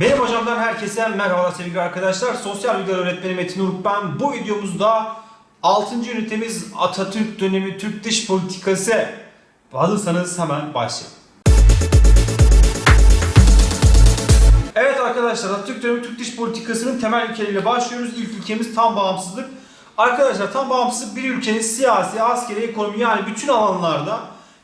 Benim hocamdan herkese merhaba sevgili arkadaşlar. Sosyal bilgiler öğretmeni Metin Uruk ben. Bu videomuzda 6. ünitemiz Atatürk dönemi Türk dış politikası. Hazırsanız hemen başlayalım. Evet arkadaşlar Atatürk dönemi Türk dış politikasının temel ilkeleriyle başlıyoruz. İlk ilkemiz tam bağımsızlık. Arkadaşlar tam bağımsızlık bir ülkenin siyasi, askeri, ekonomi yani bütün alanlarda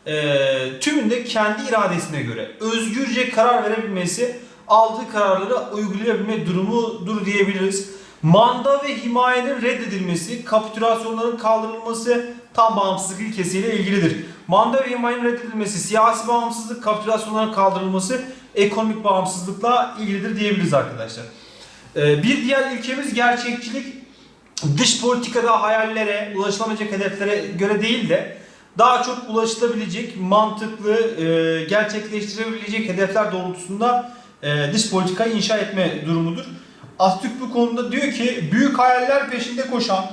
e, tümünde kendi iradesine göre özgürce karar verebilmesi, aldığı kararları uygulayabilme durumudur diyebiliriz. Manda ve himayenin reddedilmesi, kapitülasyonların kaldırılması tam bağımsızlık ilkesiyle ilgilidir. Manda ve himayenin reddedilmesi, siyasi bağımsızlık, kapitülasyonların kaldırılması ekonomik bağımsızlıkla ilgilidir diyebiliriz arkadaşlar. E, bir diğer ilkemiz gerçekçilik dış politikada hayallere, ulaşılamayacak hedeflere göre değil de daha çok ulaşılabilecek, mantıklı, e, gerçekleştirebilecek hedefler doğrultusunda e, dış politikayı inşa etme durumudur. Atatürk bu konuda diyor ki büyük hayaller peşinde koşan,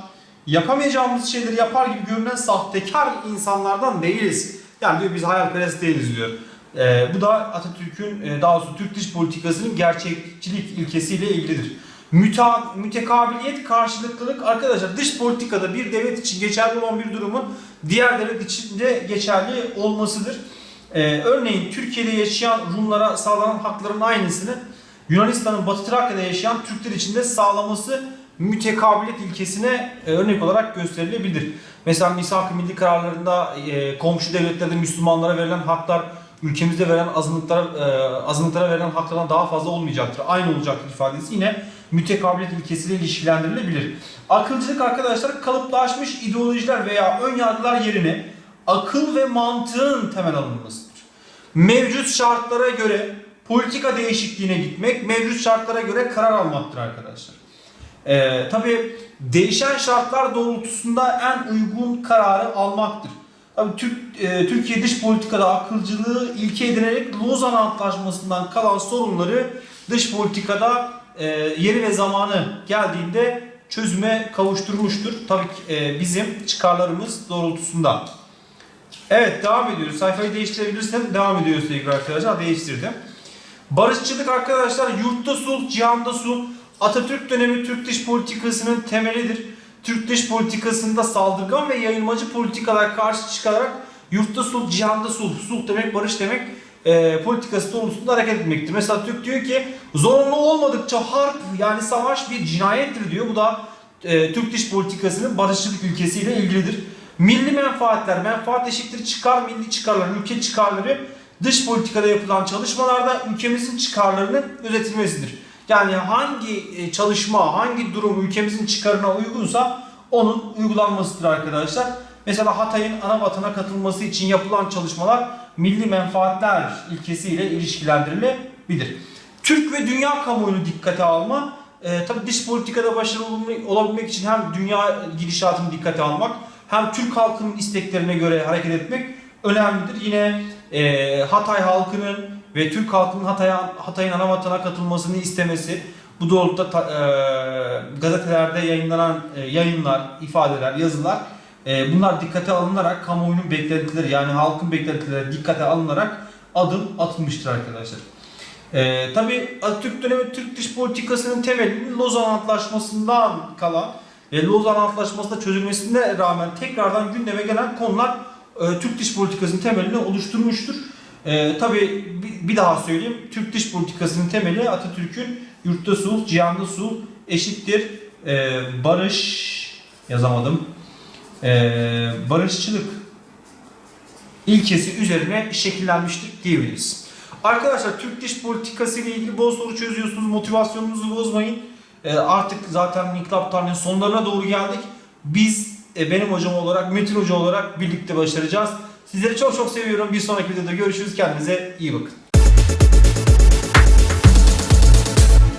yapamayacağımız şeyleri yapar gibi görünen sahtekar insanlardan değiliz. Yani diyor biz hayalperest değiliz diyor. E, bu da Atatürk'ün e, daha doğrusu Türk dış politikasının gerçekçilik ilkesiyle ilgilidir. Müta, mütekabiliyet, karşılıklılık arkadaşlar dış politikada bir devlet için geçerli olan bir durumun diğer devlet için de geçerli olmasıdır. Ee, örneğin Türkiye'de yaşayan Rumlara sağlanan hakların aynısını Yunanistan'ın Batı Trakya'da yaşayan Türkler için de sağlaması mütekabiliyet ilkesine e, örnek olarak gösterilebilir. Mesela misak-ı milli kararlarında e, komşu devletlerde Müslümanlara verilen haklar ülkemizde verilen azınlıklara e, azınlıklara verilen haklardan daha fazla olmayacaktır. Aynı olacaktır ifadesi yine mütekabiliyet ilkesiyle ilişkilendirilebilir. Akılcılık arkadaşlar kalıplaşmış ideolojiler veya ön yargılar yerine akıl ve mantığın temel alınmasıdır. Mevcut şartlara göre politika değişikliğine gitmek, mevcut şartlara göre karar almaktır arkadaşlar. Ee, Tabi değişen şartlar doğrultusunda en uygun kararı almaktır. Tabii Türk, e, Türkiye dış politikada akılcılığı ilke edinerek Lozan Antlaşması'ndan kalan sorunları dış politikada e, yeri ve zamanı geldiğinde çözüme kavuşturmuştur. Tabii ki e, bizim çıkarlarımız doğrultusunda. Evet devam ediyoruz. Sayfayı değiştirebilirsem devam ediyoruz sevgili arkadaşlar. Değiştirdim. Barışçılık arkadaşlar yurtta sulh, cihanda sulh. Atatürk dönemi Türk dış politikasının temelidir. Türk dış politikasında saldırgan ve yayılmacı politikalar karşı çıkarak yurtta sulh, cihanda sulh, sulh demek barış demek e, politikası doğrultusunda hareket etmektir. Mesela Türk diyor ki zorunlu olmadıkça harp yani savaş bir cinayettir diyor. Bu da e, Türk dış politikasının barışçılık ülkesiyle ilgilidir. Milli menfaatler, menfaat eşittir çıkar, milli çıkarlar, ülke çıkarları dış politikada yapılan çalışmalarda ülkemizin çıkarlarının gözetilmesidir. Yani hangi e, çalışma, hangi durum ülkemizin çıkarına uygunsa onun uygulanmasıdır arkadaşlar. Mesela Hatay'ın ana vatana katılması için yapılan çalışmalar milli menfaatler ilkesiyle ilişkilendirilebilir. Türk ve dünya kamuoyunu dikkate alma, e, tabii dış politikada başarılı olabilmek için hem dünya gidişatını dikkate almak, hem Türk halkının isteklerine göre hareket etmek önemlidir. Yine e, Hatay halkının ve Türk halkının Hatay'a Hatay'ın ana vatana katılmasını istemesi, bu doğrultuda ta, e, gazetelerde yayınlanan e, yayınlar, ifadeler, yazılar e, bunlar dikkate alınarak kamuoyunun beklentileri yani halkın beklentileri dikkate alınarak adım atılmıştır arkadaşlar. E, Tabi Atatürk dönemi Türk dış politikasının temelinin Lozan Antlaşması'ndan kalan ve Lozan Antlaşması'nda çözülmesine rağmen tekrardan gündeme gelen konular e, Türk dış politikasının temelini oluşturmuştur. E, Tabi bir, bir daha söyleyeyim. Türk dış politikasının temeli Atatürk'ün yurtta sulh, cihanda sulh eşittir e, barış yazamadım. E, barışçılık ilkesi üzerine şekillenmiştir diyebiliriz. Arkadaşlar Türk dış politikası ile ilgili bol soru çözüyorsunuz. Motivasyonunuzu bozmayın. E, artık zaten inkılap tarihinin sonlarına doğru geldik. Biz e, benim hocam olarak, Metin Hoca olarak birlikte başaracağız. Sizleri çok çok seviyorum. Bir sonraki videoda görüşürüz. Kendinize iyi bakın.